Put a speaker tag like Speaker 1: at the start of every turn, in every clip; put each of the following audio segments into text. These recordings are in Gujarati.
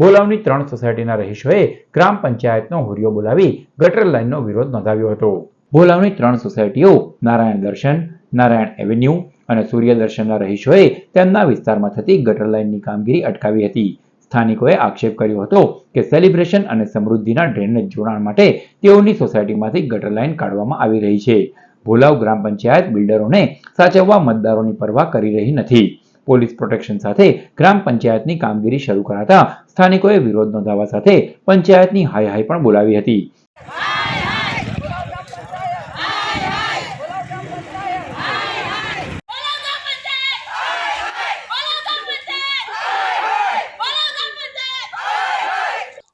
Speaker 1: બોલાવની ત્રણ સોસાયટીના રહીશોએ ગ્રામ પંચાયતનો હોરિયો બોલાવી ગટર લાઇનનો વિરોધ નોંધાવ્યો હતો. બોલાવની ત્રણ સોસાયટીઓ, નારાયણ દર્શન, નારાયણ એવન્યુ અને સૂર્ય દર્શનના રહીશોએ તેમના વિસ્તારમાં થતી ગટર લાઇનની કામગીરી અટકાવી હતી. સ્થાનિકોએ આક્ષેપ કર્યો હતો કે સેલિબ્રેશન અને સમૃદ્ધિના ડ્રેનેજ જોડાણ માટે તેઓની સોસાયટીમાંથી ગટર લાઇન કાઢવામાં આવી રહી છે. ભોલાવ ગ્રામ પંચાયત બિલ્ડરોને સાચવવા મતદારોની પરવા કરી રહી નથી. પોલીસ પ્રોટેક્શન સાથે ગ્રામ પંચાયતની કામગીરી શરૂ કરાતા સ્થાનિકોએ વિરોધ નોંધાવવા સાથે પંચાયતની હાય હાય પણ બોલાવી હતી.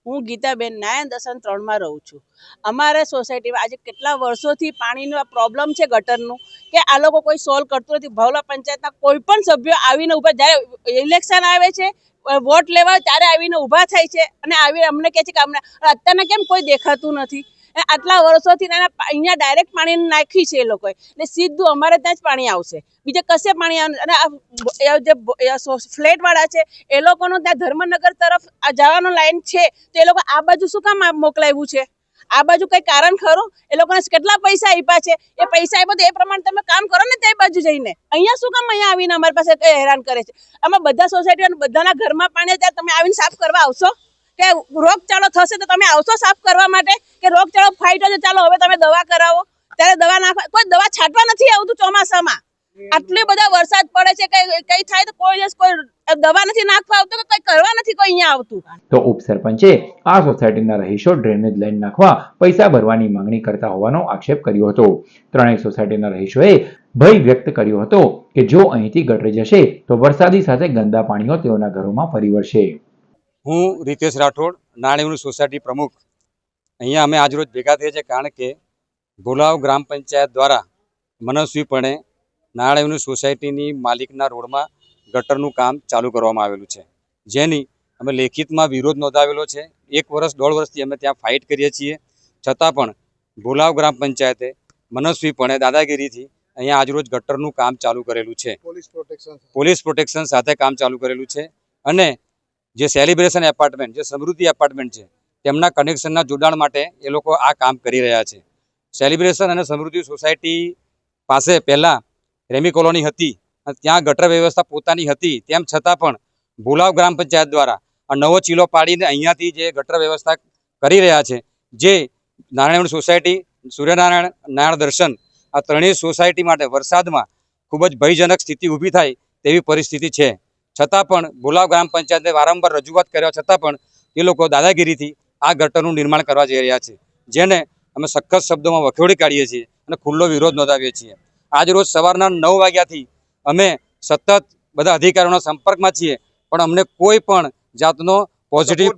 Speaker 2: હું ગીતાબેન નાયન દસન ત્રણમાં રહું છું. અમારે સોસાયટીમાં આજે કેટલા વર્ષોથી પાણીનો પ્રોબ્લેમ છે ગટરનું? કે આ લોકો કોઈ સોલ્વ કરતું નથી. ભવલા પંચાયતના કોઈ પણ સભ્યો આવીને ઊભા, જ્યારે ઇલેક્શન આવે છે વોટ લેવા ત્યારે આવીને ઊભા થાય છે અને આવીને અમને કહે છે કે અમને અત્યારના કેમ કોઈ દેખાતું નથી? આટલા વર્ષોથી એના અહીંયા ડાયરેક્ટ પાણી નાખી છે એ લોકોએ. એટલે સીધું અમારે ત્યાં જ પાણી આવશે. બીજે કશે પાણી આવે, અને આ જે ફ્લેટવાળા છે, એ લોકોનો ત્યાં ધર્મનગર તરફ જવાનો લાઈન છે. તો એ લોકો આ બાજુ શું કામ મોકલાવ્યું છે? આ બાજુ કઈ કારણ ખરું? એ લોકોને કેટલા પૈસા આપ્યા છે? એ પૈસા આપ્યા તો એ પ્રમાણે તમે કામ કરો ને તે બાજુ જઈને. અહીંયા શું કામ અહીંયા આવીને અમારી પાસે કઈ હેરાન કરે છે? આમાં બધા સોસાયટીઓ બધાના ઘરમાં પાણી ત્યારે તમે આવીને સાફ કરવા આવશો? કે રોગચાળો થશે તો તમે આવશો સાફ કરવા માટે? કે રોગચાળો ફાઈટો છે ચાલો હવે તમે દવા કરાવો. ત્યારે દવા નાખવા કોઈ દવા છાંટવા નથી આવતું ચોમાસામાં. આટલી બધા વરસાદ પડે છે, કઈ કઈ થાય તો કોઈ દિવસ કોઈ દવા નથી નાખવા આવતું કે કઈ કરવા કોઈ અહીંયા આવતું?
Speaker 1: તો ઉપસરપંચે આ સોસાયટીના રહીશો ડ્રેનેજ લાઈન નાખવા પૈસા ભરવાની માંગણી કરતા હોવાનો આક્ષેપ કર્યો હતો. ત્રણેય સોસાયટીના રહીશોએ ભય વ્યક્ત કર્યો હતો કે જો અહીંથી ગટરી જશે તો વરસાદી સાથે ગંદા પાણીઓ તેઓના ઘરોમાં ફરી વળશે.
Speaker 3: હું રીતેશ રાઠોડ નાણીવની સોસાયટી પ્રમુખ. અહીંયા અમે આજરોજ ભેગા થયા છે કારણ કે ભોલાવ ગ્રામ પંચાયત દ્વારા મનસ્વીપણે નાણાવની સોસાયટીની માલિકના રોડમાં ગટરનું કામ ચાલુ કરવામાં આવેલું છે. જેની અમે લેખિતમાં વિરોધ નોંધાવેલો છે. એક વર્ષ દોઢ વર્ષથી અમે ત્યાં ફાઇટ કરીએ છીએ. છતાં પણ ભોલાવ ગ્રામ પંચાયતે મનસ્વીપણે દાદાગીરીથી અહીંયા આજરોજ ગટરનું કામ ચાલુ કરેલું છે.
Speaker 4: પોલીસ પ્રોટેક્શન
Speaker 3: પોલીસ પ્રોટેક્શન સાથે કામ ચાલુ કરેલું છે અને જે સેલિબ્રેશન એપાર્ટમેન્ટ જે સમૃદ્ધિ એપાર્ટમેન્ટ છે તેમના કનેક્શનના જોડાણ માટે એ લોકો આ કામ કરી રહ્યા છે. સેલિબ્રેશન અને સમૃદ્ધિ સોસાયટી પાસે પહેલાં રેમી કોલોની હતી અને ત્યાં ગટર વ્યવસ્થા પોતાની હતી. તેમ છતાં પણ ભોલાવ ગ્રામ પંચાયત દ્વારા આ નવો ચીલો પાડીને અહીંયાથી જે ગટર વ્યવસ્થા કરી રહ્યા છે, જે નારાયણ સોસાયટી, સૂર્યનારાયણ, નારાયણ દર્શન, આ ત્રણેય સોસાયટી માટે વરસાદમાં ખૂબ જ ભયજનક સ્થિતિ ઊભી થાય તેવી પરિસ્થિતિ છે. છતાં પણ ભુલાવ ગ્રામ પંચાયતે વારંવાર રજૂઆત કર્યા છતાં પણ એ લોકો દાદાગીરીથી આ ગટરનું નિર્માણ કરવા જઈ રહ્યા છે, જેને અમે સખત શબ્દોમાં વખોડી કાઢીએ છીએ અને ખુલ્લો વિરોધ નોંધાવીએ છીએ. આજ રોજ સવારના નવ વાગ્યાથી અમે સતત બધા અધિકારીઓના સંપર્કમાં છીએ પણ અમને કોઈ પણ જાતનો પોઝિટિવ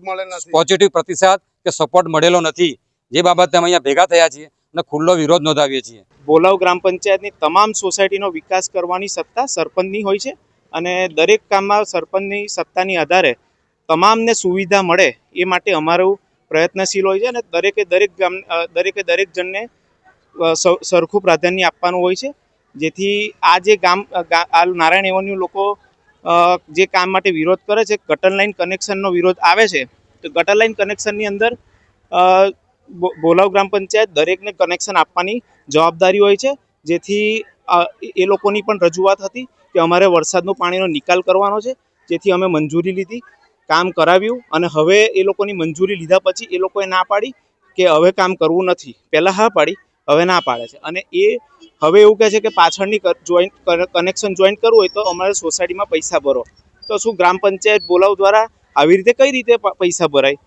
Speaker 3: પોઝિટિવ પ્રતિસાદ કે સપોર્ટ મળેલો નથી. જે બાબતે અમે અહીંયા ભેગા થયા છીએ અને ખુલ્લો વિરોધ નોંધાવીએ છીએ.
Speaker 5: બોલાવ ગ્રામ પંચાયતની તમામ સોસાયટીનો વિકાસ કરવાની સત્તા સરપંચની હોય છે અને દરેક કામમાં સરપંચની સત્તાની આધારે તમામને સુવિધા મળે એ માટે અમારું પ્રયત્નશીલ હોય છે અને દરેકે દરેક ગામ દરેકે દરેક જણને સરખું પ્રાધાન્ય આપવાનું હોય છે. જેથી આ જે ગામ આ નારાયણ એવન્યુ લોકો જે કામ માટે વિરોધ કરે છે, ગટર લાઇન કનેક્શનનો વિરોધ આવે છે, તો ગટર લાઇન કનેક્શનની અંદર બોલાવ ગ્રામ પંચાયત દરેકને કનેક્શન આપવાની જવાબદારી હોય છે, જેથી એ લોકોની પણ રજૂઆત હતી કે અમારે વરસાદનું પાણીનો નિકાલ કરવાનો છે, જેથી અમે મંજૂરી લીધી, કામ કરાવ્યું, અને હવે એ લોકોની મંજૂરી લીધા પછી એ લોકોએ ના પાડી કે હવે કામ કરવું નથી. પહેલાં હા પાડી હવે ના પાડે છે. અને એ હવે એવું કહે છે કે પાછળની જોઈન્ટ કનેક્શન જોઈન્ટ કરવું હોય તો અમારે સોસાયટીમાં પૈસા ભરો. તો શું ગ્રામ પંચાયત બોલાવ દ્વારા આવી રીતે કઈ રીતે પૈસા ભરાય?